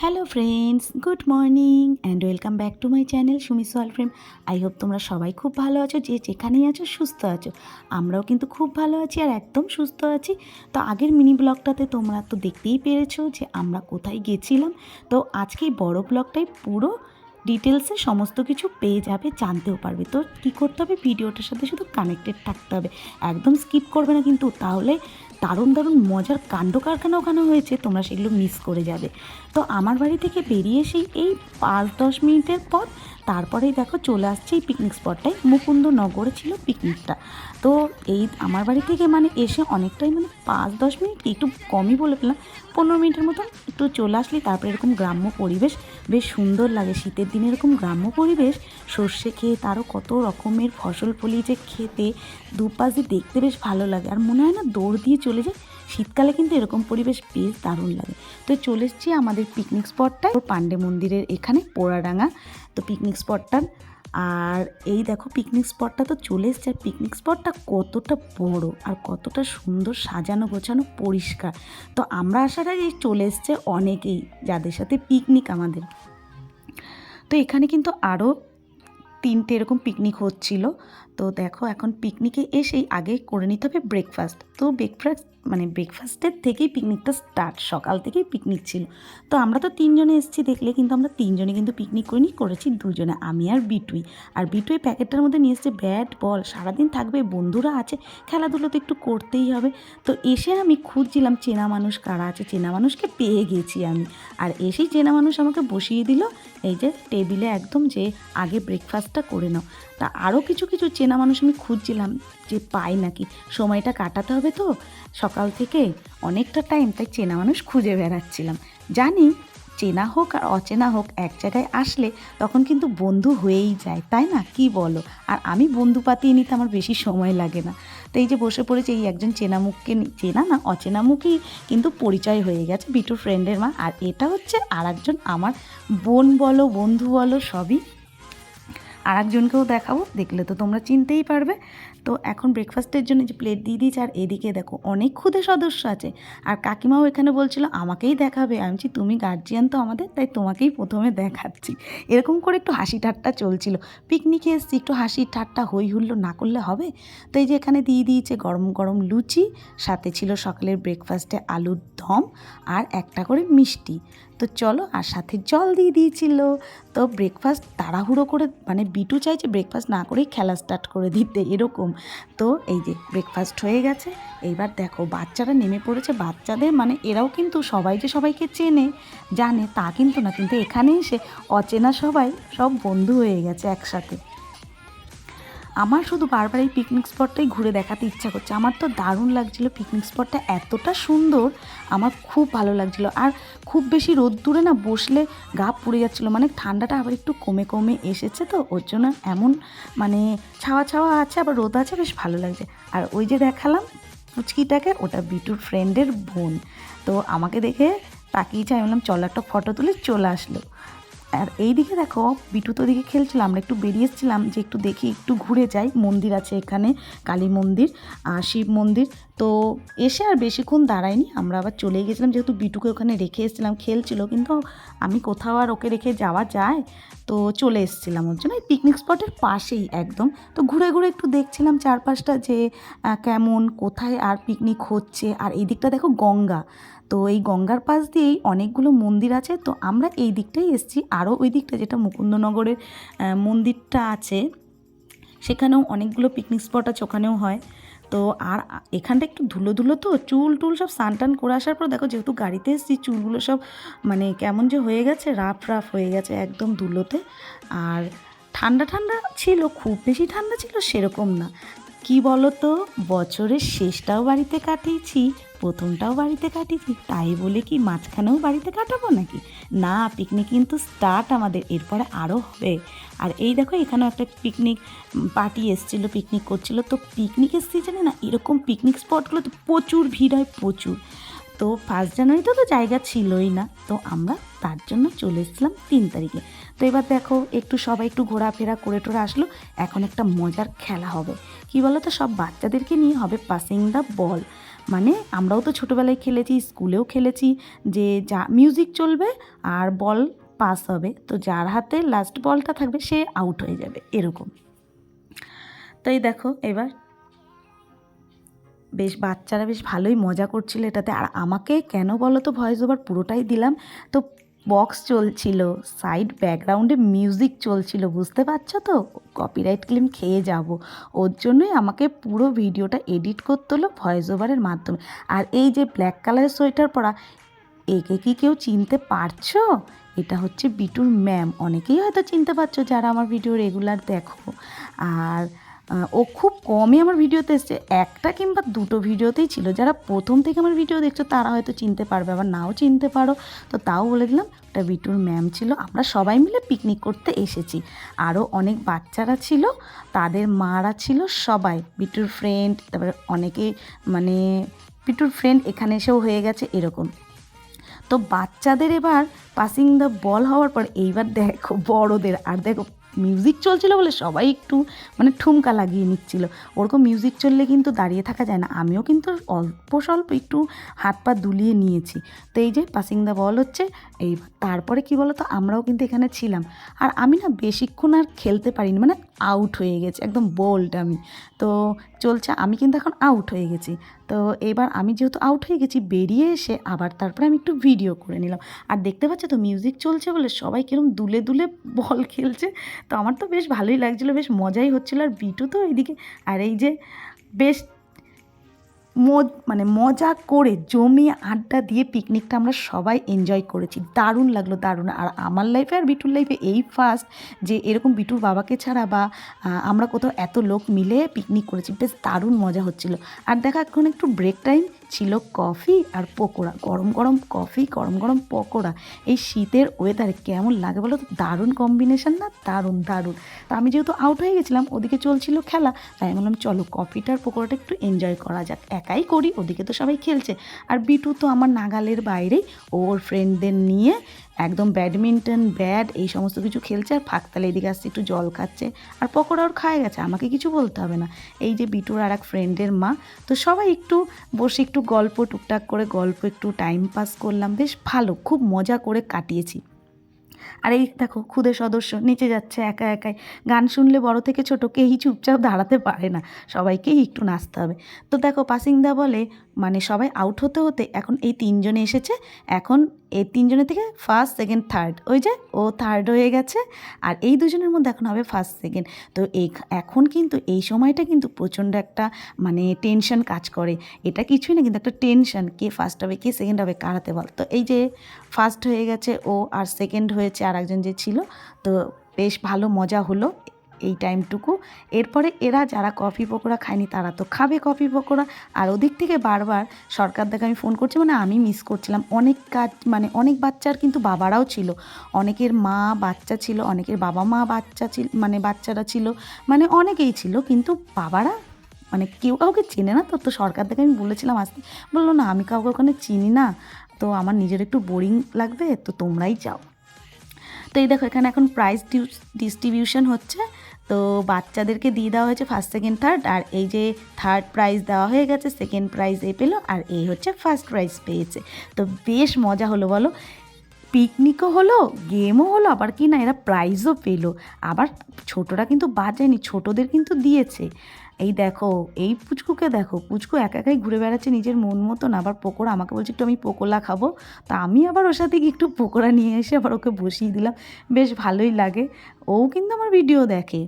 Hello friends good morning and welcome back to my channel Sumi সোয়াল frame I hope তোমরা সবাই খুব ভালো আছো, যে যেখানেই আছো, সুস্থ আছো। আমরাও কিন্তু খুব ভালো আছি আর একদম সুস্থ আছি। তো আগের মিনি ব্লগটাতে তোমরা তো দেখতেই পেরেছ যে আমরা কোথায় গেছিলাম। তো আজকে বড় ব্লগটাই পুরো ডিটেলসে সমস্ত কিছু পেয়ে যাবে, জানতেও পারবে। তো কী করতে হবে? ভিডিওটার সাথে শুধু কানেক্টেড থাকতে হবে। একদম স্কিপ করবে না কিন্তু, তাহলে দারুণ দারুণ মজার কাণ্ড কারখানা ওখানে হয়েছে, তোমরা সেগুলো মিস করে যাবে। তো আমার বাড়ি থেকে বেরিয়ে সেই এই পাঁচ দশ মিনিটের পর তারপরেই দেখো চলে আসছে এই পিকনিক স্পটটাই মুকুন্দনগরে ছিল পিকনিকটা তো এই আমার বাড়ি থেকে মানে এসে অনেকটাই মানে পাঁচ, দশ মিনিট একটু কমই বলে ফেললাম। পনেরো মিনিটের মতন একটু চলে আসলি তারপরে এরকম গ্রাম্য পরিবেশ, বেশ সুন্দর লাগে। শীতের দিনে এরকম গ্রাম্য পরিবেশ, সর্ষে খেয়ে তারও কত রকমের ফসল ফলিয়েছে খেতে, দুপাশ দিয়ে দেখতে বেশ ভালো লাগে। আর মনে হয় না দৌড় দিয়ে চলে যায় শীতকালে কিন্তু এরকম পরিবেশ বেশ দারুণ লাগে। তো চলে এসেছি আমাদের পিকনিক স্পটটায় পাণ্ডে মন্দিরের এখানে, পোড়াডাঙ্গা। তো পিকনিক স্পটটা আর এই দেখো পিকনিক স্পটটা তো চলে এসছে। আর পিকনিক স্পটটা কতটা বড় আর কতটা সুন্দর সাজানো গোছানো পরিষ্কার। তো আমরা আসার আগে চলে এসছে অনেকেই যাদের সাথে পিকনিক আমাদের। তো এখানে কিন্তু আরও তিনটে এরকম পিকনিক হচ্ছিল। তো দেখো, এখন পিকনিকে এসেই আগে করে নিতে হবে ব্রেকফাস্ট তো ব্রেকফাস্ট মানে ব্রেকফাস্টের থেকেই পিকনিকটা স্টার্ট সকাল থেকেই পিকনিক ছিল। তো আমরা তো তিনজনে এসেছি দেখলে, কিন্তু আমরা তিনজনে কিন্তু পিকনিক করিনি, করেছি দুজনে, আমি আর বিটুই। আর বিটুই প্যাকেটটার মধ্যে নিয়ে এসছে ব্যাট বল সারাদিন থাকবে, বন্ধুরা আছে, খেলাধুলো তো একটু করতেই হবে। তো এসে আমি খুঁজছিলাম চেনা মানুষ কারা আছে, চেনা মানুষকে পেয়ে গেছি আমি। আর এসেই চেনা মানুষ আমাকে বসিয়ে দিল, এই যে টেবিলে একদম যে আগে ব্রেকফাস্টটা করে নাও। তা আরও কিছু কিছু চেনা মানুষ আমি খুঁজছিলাম যে পাই নাকি। সময়টা কাটাতে হবে তো। সকাল থেকে অনেকটা টাইম তাই চেনা মানুষ খুঁজে বেড়াচ্ছিলাম। জানি চেনা হোক আর অচেনা হোক এক জায়গায় আসলে তখন কিন্তু বন্ধু হয়েই যায়, তাই না? কি বলো? আর আমি বন্ধু পাতিয়ে নিতে আমার বেশি সময় লাগে না। তো এই যে বসে পড়েছে এই একজন চেনা মুখকে চেনা না, অচেনা মুখই কিন্তু পরিচয় হয়ে গেছে বিটুর ফ্রেন্ডের মা। আর এটা হচ্ছে আর একজন আমার বোন বলো, বন্ধু বলো, সবই আর একজনকেও দেখাবো, দেখলে তো তোমরা চিনতেই পারবে। তো এখন ব্রেকফাস্টের জন্য যে প্লেট দিয়ে দিয়েছে, আর এদিকে দেখো অনেক ক্ষুদে সদস্য আছে। আর কাকিমাও এখানে বলছিল, আমাকেই দেখাবে। আমি বলছি, তুমি গার্জিয়ান তো আমাদের, তাই তোমাকেই প্রথমে দেখাচ্ছি। এরকম করে একটু হাসি ঠাট্টা চলছিল। পিকনিকে এসছি, একটু হাসি ঠাট্টা হই হুল্লো না করলে হবে? তো এই যে এখানে দিয়ে দিয়েছে গরম গরম লুচি, সাথে ছিল সকালের ব্রেকফাস্টে আলুর দম, আর একটা করে মিষ্টি। তো চলো, আর সাথে জল দিয়ে দিয়েছিল। তো ব্রেকফাস্ট তাড়াহুড়ো করে মানে বিটু চাইছে ব্রেকফাস্ট না করেই খেলা স্টার্ট করে দিতে, এরকম। তো এই যে ব্রেকফাস্ট হয়ে গেছে। এইবার দেখো, বাচ্চারা নেমে পড়েছে। বাচ্চাদের মানে এরাও কিন্তু সবাই যে সবাইকে চেনে, জানে, তা কিন্তু না। কিন্তু এখানে এসে অচেনা সবাই সব বন্ধু হয়ে গেছে একসাথে। আমার শুধু বারবার এই পিকনিক স্পটটাই ঘুরে দেখাতে ইচ্ছা করছে। আমার তো দারুণ লাগছিল পিকনিক স্পটটা এতটা সুন্দর, আমার খুব ভালো লাগছিল। আর খুব বেশি রোদ্দুরে না বসলে গা পুড়ে যাচ্ছিল মানে ঠান্ডাটা আবার একটু কমে কমে এসেছে তো, ওর জন্য এমন মানে ছাওয়া ছাওয়া আছে, আবার রোদ আছে, বেশ ভালো লাগছে। আর ওই যে দেখালাম পুচকিটাকে ওটা বিটুর ফ্রেন্ডের বোন। তো আমাকে দেখে তাকিয়েছে আমি বললাম, চলো একটা ফটো তুলে, চলে আসলো। আর এই দিকে দেখো, বিটু তো দিকে খেলছিল, আমরা একটু বেরিয়ে এসেছিলাম যে একটু দেখি, একটু ঘুরে যাই। মন্দির আছে এখানে, কালী মন্দির আর শিব মন্দির। তো এসে আর বেশিক্ষণ দাঁড়ায়নি, আমরা আবার চলে গেছিলাম, যেহেতু বিটুকে ওখানে রেখে এসেছিলাম, খেলছিল। কিন্তু আমি কোথাও আর ওকে রেখে যাওয়া যায়, তো চলে এসেছিলাম ওর জন্য। পিকনিক স্পটের পাশেই একদম। তো ঘুরে ঘুরে একটু দেখছিলাম চারপাশটা যে কেমন, কোথায় আর পিকনিক হচ্ছে। আর এই দিকটা দেখো গঙ্গা। তো এই গঙ্গার পাশ দিয়েই অনেকগুলো মন্দির আছে। তো আমরা এই দিকটাই এসেছি। আরও ওই দিকটা যেটা মুকুন্দনগরের মন্দিরটা আছে, সেখানেও অনেকগুলো পিকনিক স্পট আছে, ওখানেও হয়। তো আর এখানটা একটু ধুলো ধুলো তো, চুল টুল সব স্নান টান করে আসার পর দেখো যেহেতু গাড়িতে এসেছি, চুলগুলো সব মানে কেমন যে হয়ে গেছে, রাফ রাফ হয়ে গেছে একদম ধুলোতে। আর ঠান্ডা ঠান্ডা ছিল, খুব বেশি ঠান্ডা ছিল সেরকম না। কি বলো তো বছরের শেষটাও বাড়িতে কাটিয়েছি, প্রথমটাও বাড়িতে কাটিয়েছি, তাই বলে কি মাঝখানেও বাড়িতে কাটাবো নাকি? না পিকনিক কিন্তু স্টার্ট আমাদের, এরপরে আরও হবে। আর এই দেখো, এখানেও একটা পিকনিক পার্টি এসেছিল পিকনিক করছিল। তো পিকনিকের সিজনে না, এরকম পিকনিক স্পটগুলোতে প্রচুর ভিড় হয়, প্রচুর। তো ফার্স্ট জানুয়ারিতে তো জায়গা ছিলই না, তো আমরা তার জন্য চলে এসেছিলাম তিন তারিখে। তো এবার দেখো, একটু সবাই একটু ঘোরাফেরা করে টোরে আসলো। এখন একটা মজার খেলা হবে। কি বলো তো সব বাচ্চাদেরকে নিয়ে হবে পাসিং দ্য বল মানে আমরাও তো ছোটোবেলায় খেলেছি, স্কুলেও খেলেছি, যে যা মিউজিক চলবে আর বল পাস হবে। তো যার হাতে লাস্ট বলটা থাকবে, সে আউট হয়ে যাবে, এরকম। তাই দেখো, এবার বেশ বাচ্চারা বেশ ভালোই মজা করছিল এটাতে। আর আমাকে কেন বলো তো ভয়েস ওভার পুরোটাই দিলাম। তো বক্স চলছিল সাইড ব্যাকগ্রাউন্ডে মিউজিক চলছিল, বুঝতে পারছ তো? কপিরাইট ক্লেম খেয়ে যাব। ওর জন্যই আমাকে পুরো ভিডিওটা এডিট করতে হলো ভয়েস ওভারের মাধ্যমে। আর এই যে ব্ল্যাক কালারের সোয়েটার পরা, একে কি কেউ চিনতে পারছ? এটা হচ্ছে বিটুর ম্যাম অনেকেই হয়তো চিনতে পারছ যারা আমার ভিডিও রেগুলার দেখো। আর ও খুব কমই আমার ভিডিওতে এসছে। একটা কিংবা দুটো ভিডিওতেই ছিল। যারা প্রথম থেকে আমার ভিডিও দেখছ, তারা হয়তো চিনতে পারবে, আবার নাও চিনতে পারো। তো তাও বলে দিলাম ওটা বিটুর ম্যাম ছিল। আমরা সবাই মিলে পিকনিক করতে এসেছি। আরও অনেক বাচ্চারা ছিল, তাদের মারা ছিল সবাই। বিটুর ফ্রেন্ড তারপরে অনেকে মানে বিটুর ফ্রেন্ড এখানে এসেও হয়ে গেছে এরকম। তো বাচ্চাদের এবার পাসিং দ্য বল হওয়ার পর এইবার দেখো বড়দের, আর দেখো মিউজিক চলছিল বলে সবাই একটু মানে ঠুমকা লাগিয়ে নিচ্ছিল। ওরকম মিউজিক চললে কিন্তু দাঁড়িয়ে থাকা যায় না। আমিও কিন্তু অল্প স্বল্প একটু হাত পা দুলিয়ে নিয়েছি। তো এই যে পাসিং দ্য বল হচ্ছে, এই তারপরে কি বলো তো আমরাও কিন্তু এখানে ছিলাম। আর আমি না বেশিক্ষণ আর খেলতে পারিনি মানে আউট হয়ে গেছে, একদম বোল্ড আমি। তো চলছে, আমি কিন্তু এখন আউট হয়ে গেছি। তো এবার আমি যেহেতু আউট হয়ে গেছি, বেরিয়ে এসে আবার তারপরে আমি একটু ভিডিও করে নিলাম। আর দেখতে পাচ্ছ তো মিউজিক চলছে বলে সবাই কিরম দুলে দুলে বল খেলছে। তো আমার তো বেশ ভালোই লাগছিল, বেশ মজাই হচ্ছিল। আর বিটু তো এইদিকে আর এই যে বেশ মানে মজা করে জমিয়ে আড্ডা দিয়ে পিকনিকটা আমরা সবাই এনজয় করেছি। দারুণ লাগল, দারুণ। আর আমার লাইফে আর বিটুর লাইফে এই ফার্স্ট যে এরকম বিটুর বাবাকে ছাড়া বা আমরা কোথাও এত লোক মিলে পিকনিক করেছি, বেশ দারুণ মজা হচ্ছিল। আর দেখা এখন একটু ব্রেক টাইম ছিল কফি আর পকোড়া, গরম গরম কফি, গরম গরম পকোড়া। এই শীতের ওয়েদারে কেমন লাগে বলো তো? দারুণ কম্বিনেশান না? দারুণ দারুণ। তা আমি যেহেতু আউট হয়ে গেছিলাম, ওদিকে চলছিল খেলা, তাই আমি বললাম, চলো কফিটার পকোড়াটা একটু এনজয় করা যাক। একাই করি, ওদিকে তো সবাই খেলছে। আর বিটু তো আমার নাগালের বাইরেই, ওর ফ্রেন্ডদের নিয়ে একদম ব্যাডমিন্টন, ব্যাট, এই সমস্ত কিছু খেলছে আর ফাঁকতালে এদিকে আসছে, একটু জল খাচ্ছে। আর পকোড়া ওর খায় গেছে, আমাকে কিছু বলতে হবে না। এই যে বিটুর আর এক ফ্রেন্ডের মা, তো সবাই একটু বসে একটু গল্প টুকটাক করে, গল্প একটু টাইম পাস করলাম। বেশ ভালো, খুব মজা করে কাটিয়েছি। আর এই দেখো, খুদে সদস্য নিচে যাচ্ছে একা একাই। গান শুনলে বড় থেকে ছোট, কেই চুপচাপ দাঁড়াতে পারে না। সবাইকেই একটু নাচতে হবে। তো দেখো পাসিংদা বলে মানে সবাই আউট হতে হতে এখন এই তিনজনে এসেছে। এখন এই তিনজনের থেকে ফার্স্ট সেকেন্ড থার্ড ওই যে ও থার্ড হয়ে গেছে আর এই দুজনের মধ্যে এখন হবে ফার্স্ট সেকেন্ড তো এই এখন কিন্তু এই সময়টা কিন্তু প্রচণ্ড একটা মানে টেনশন কাজ করে। এটা কিছুই না, কিন্তু একটা টেনশন কে ফার্স্ট হবে, কে সেকেন্ড হবে কারাতে বল? তো এই যে ফার্স্ট হয়ে গেছে ও আর সেকেন্ড হয়েছে আর একজন যে ছিল, তো বেশ ভালো মজা হলো। এই টাইমটুকু। এরপরে এরা যারা কফি পকোড়া খায়নি তারা তো খাবে কফি পকোড়া। আর ওদিক থেকে বারবার সরকার থেকে আমি ফোন করছি মানে আমি মিস করছিলাম। অনেক কাজ মানে অনেক বাচ্চার কিন্তু বাবারাও ছিল। অনেকের মা বাচ্চা ছিল, অনেকের বাবা মা বাচ্চা ছিল মানে বাচ্চারা ছিল। মানে অনেকেই ছিল, কিন্তু বাবারা মানে কেউ কাউকে চেনে না তো। তো সরকার থেকে আমি বলেছিলাম, আসতে, বলল, না, আমি কাউকে ওখানে চিনি না। তো আমার নিজের একটু বোরিং লাগবে, তো তোমরাই যাও। তো এই দেখো, এখানে এখন প্রাইজ ডিস্ট্রিবিউশন হচ্ছে। তো বাচ্চাদেরকে দিয়ে দেওয়া হয়েছে ফার্স্ট সেকেন্ড থার্ড আর এই যে থার্ড প্রাইজ দেওয়া হয়ে গেছে সেকেন্ড প্রাইজ এ পেল আর এই হচ্ছে ফার্স্ট প্রাইজ পেয়েছে। তো বেশ মজা হলো বলো। পিকনিকও হলো গেমও হলো, আবার কি না, এরা প্রাইজও পেল। আবার ছোটরা কিন্তু বাজায়নি ছোটদের কিন্তু দিয়েছে। এই দেখো, এই পুচকুকে দেখো, পুচকু একা একাই ঘুরে বেড়াচ্ছে নিজের মন মতন, আবার পকোড়া, আমাকে বলছে একটু আমি পকোড়া খাব। তা আমি আবার ওর সাথে একটু পকোড়া নিয়ে এসে আবার ওকে বসিয়ে দিলাম। বেশ ভালোই লাগে। ও কিন্তু আমার ভিডিও দেখে।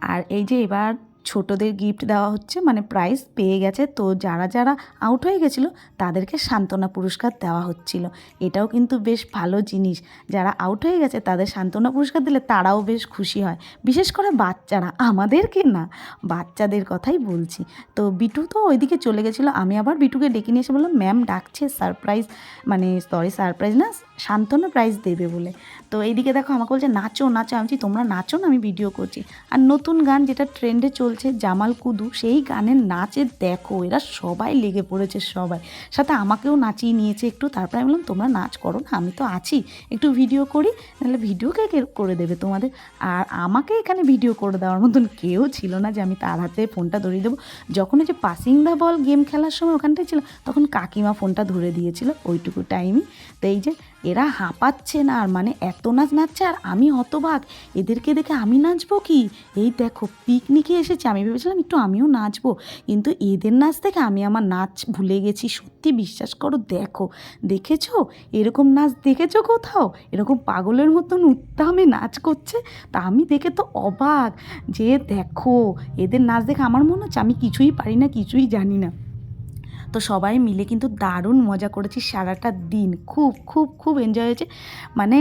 আর এই যে এবার ছোটদের গিফট দেওয়া হচ্ছে মানে প্রাইজ পেয়ে গেছে। তো যারা যারা আউট হয়ে গেছিল, তাদেরকে সান্ত্বনা পুরস্কার দেওয়া হচ্ছিল। এটাও কিন্তু বেশ ভালো জিনিস। যারা আউট হয়ে গেছে, তাদের সান্ত্বনা পুরস্কার দিলে তারাও বেশ খুশি হয়। বিশেষ করে বাচ্চারা, আমাদেরকে না, বাচ্চাদের কথাই বলছি। তো বিটু তো ওইদিকে চলে গেছিল। আমি আবার বিটুকে ডেকে নিয়ে এসে বললাম ম্যাম ডাকছে সারপ্রাইজ মানে সরি সারপ্রাইজ না, সান্ত্বনা প্রাইজ দেবে বলে। তো এইদিকে দেখো আমাকে বলছে, নাচো নাচো। আমি তোমরা নাচো না, আমি ভিডিও করছি। আর নতুন গান যেটা ট্রেন্ডে চলছে চলছে জামাল কুদু, সেই গানের নাচে দেখো, এরা সবাই লেগে পড়েছে সবাই। সাথে আমাকেও নাচিয়ে নিয়েছে একটু, তারপরে আমি বললাম, তোমরা নাচ করো না, আমি তো আছি। একটু ভিডিও করি, নাহলে ভিডিও কে করে দেবে তোমাদের? আর আমাকে এখানে ভিডিও করে দেওয়ার মতন কেউ ছিল না যে আমি তার হাতে ফোনটা ধরিয়ে দেবো। যখন ওই যে পাসিং দ্য বল গেম খেলার সময় ওখানটায় ছিল, তখন কাকিমা ফোনটা ধরে দিয়েছিল, ওইটুকু টাইমই তো এই যে এরা হাঁপাচ্ছে না, আর মানে এত নাচ নাচছে, আর আমি হতবাক। এদেরকে দেখে আমি নাচবো কি? এই দেখো, পিকনিকে এসেছি। আমি ভেবেছিলাম একটু আমিও নাচবো। কিন্তু এদের নাচ দেখে আমি আমার নাচ ভুলে গেছি। সত্যি বিশ্বাস করো, দেখো। দেখেছ? এরকম নাচ দেখেছ কোথাও? এরকম পাগলের মতন উত্তামে নাচ করছে? তা আমি দেখে তো অবাক যে দেখো, এদের নাচ দেখে আমার মনে হচ্ছে আমি কিছুই পারি না, কিছুই জানি না। তো সবাই মিলে কিন্তু দারুণ মজা করেছি সারাটা দিন। খুব খুব খুব এনজয় হয়েছে। মানে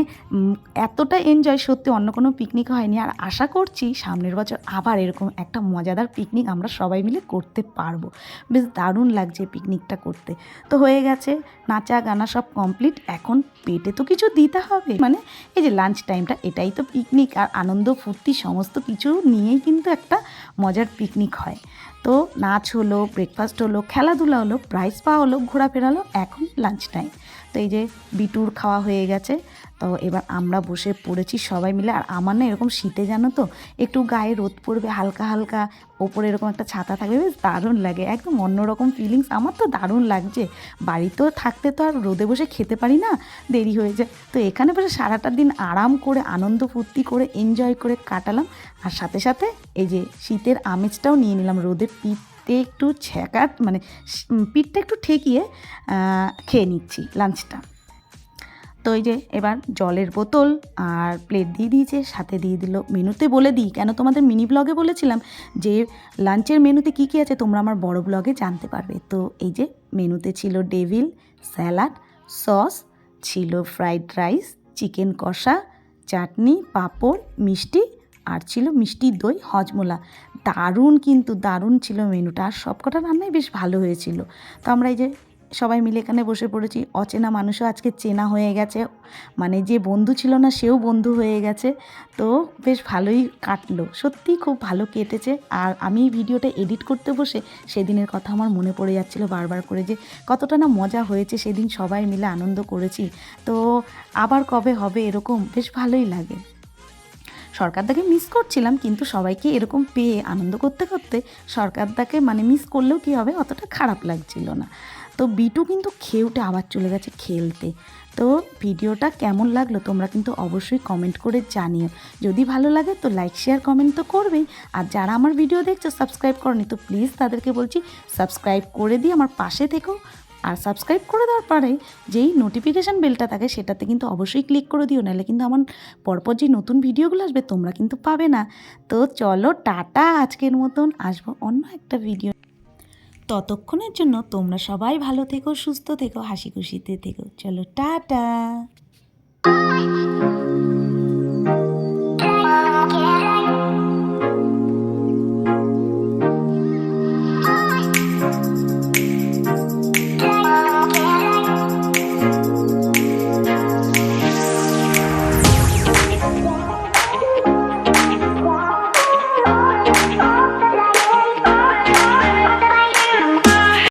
এতটা এনজয় সত্যি অন্য কোনো পিকনিক হয়নি। আর আশা করছি সামনের বছর আবার এরকম একটা মজাদার পিকনিক আমরা সবাই মিলে করতে পারব। বেশ দারুণ লাগছে পিকনিকটা করতে। তো হয়ে গেছে, নাচা, গানা সব কমপ্লিট এখন পেটে তো কিছু দিতে হবে। মানে এই যে লাঞ্চ টাইমটা এটাই তো পিকনিক আর আনন্দ, ফুর্তি, সমস্ত কিছু নিয়েই কিন্তু একটা মজার পিকনিক হয়। তো নাচ হলো ব্রেকফাস্ট হলো খেলাধুলা হলো প্রাইজ পাওয়া হলো ঘোরাফেরা হলো এখন লাঞ্চ টাইম তো এই যে বিটুর খাওয়া হয়ে গেছে, তো এবার আমরা বসে পড়েছি সবাই মিলে। আর আমার না এরকম শীতে জানো তো, একটু গায়ে রোদ পড়বে, হালকা হালকা ওপরে এরকম একটা ছাতা থাকবে, বেশ দারুণ লাগে, একদম অন্যরকম ফিলিংস আমার তো দারুণ লাগছে। বাড়িতেও থাকতে তো আর রোদে বসে খেতে পারি না, দেরি হয়ে যায়। তো এখানে বসে সারাটা দিন আরাম করে, আনন্দ ফুর্তি করে এনজয় করে কাটালাম। আর সাথে সাথে এই যে শীতের আমেজটাও নিয়ে নিলাম, রোদের পিঠে একটু ছ্যাঁকা মানে পিঠটা একটু ঠেকিয়ে খেয়ে নিচ্ছি লাঞ্চটা। তো এই যে এবার জলের বোতল আর প্লেট দিয়ে দিয়েছে, সাথে দিয়ে দিল মেনুতে বলে দিই, কেন তোমাদের মিনি ব্লগে বলেছিলাম যে লাঞ্চের মেনুতে কী কী আছে তোমরা আমার বড় ব্লগে জানতে পারবে। তো এই যে মেনুতে ছিল ডেভিল, স্যালাড, সস, ছিল ফ্রাইড রাইস, চিকেন কষা, চাটনি, পাঁপড়, মিষ্টি আর ছিল মিষ্টি দই, হজমোলা। দারুণ কিন্তু দারুণ ছিল মেনুটা। আর সবকটা রান্নাই বেশ ভালো হয়েছিল। তো আমরা এই যে সবাই মিলে এখানে বসে পড়েছি। অচেনা মানুষও আজকে চেনা হয়ে গেছে। মানে যে বন্ধু ছিল না, সেও বন্ধু হয়ে গেছে। তো বেশ ভালোই কাটলো। সত্যিই খুব ভালো কেটেছে। আর আমি ভিডিওটা এডিট করতে বসে সেদিনের কথা আমার মনে পড়ে যাচ্ছিল বারবার করে যে কতটা না মজা হয়েছে সেদিন সবাই মিলে আনন্দ করেছি। তো আবার কবে হবে এরকম বেশ ভালোই লাগে। সরকারদাকে মিস করছিলাম, কিন্তু সবাইকে এরকম পেয়ে আনন্দ করতে করতে সরকারদাকে মানে মিস করলেও কী হবে? অতটা খারাপ লাগছিল না। তো বিটু কিন্তু খেউটে আবার চলে গেছে খেলতে। তো ভিডিওটা কেমন লাগল তোমরা কিন্তু অবশ্যই কমেন্ট করে জানিও। যদি ভালো লাগে তো লাইক শেয়ার কমেন্ট তো করবেই। আর যারা আমার ভিডিও দেখছ সাবস্ক্রাইব করনি, তো প্লিজ তাদেরকে বলছি সাবস্ক্রাইব করে দিয়ে আমার পাশে থেকো। আর সাবস্ক্রাইব করে দেওয়ার পরে যেই নোটিফিকেশান বেলটা থাকে, সেটাতে কিন্তু অবশ্যই ক্লিক করে দিও, নাহলে কিন্তু আমার পরপর যে নতুন ভিডিওগুলো আসবে, তোমরা কিন্তু পাবে না। তো চলো টাটা, আজকের মতন আসব অন্য একটা ভিডিও ততক্ষণের জন্য তোমরা সবাই ভালো থেকো, সুস্থ থেকো, হাসি খুশিতে থেকো। চলো টাটা।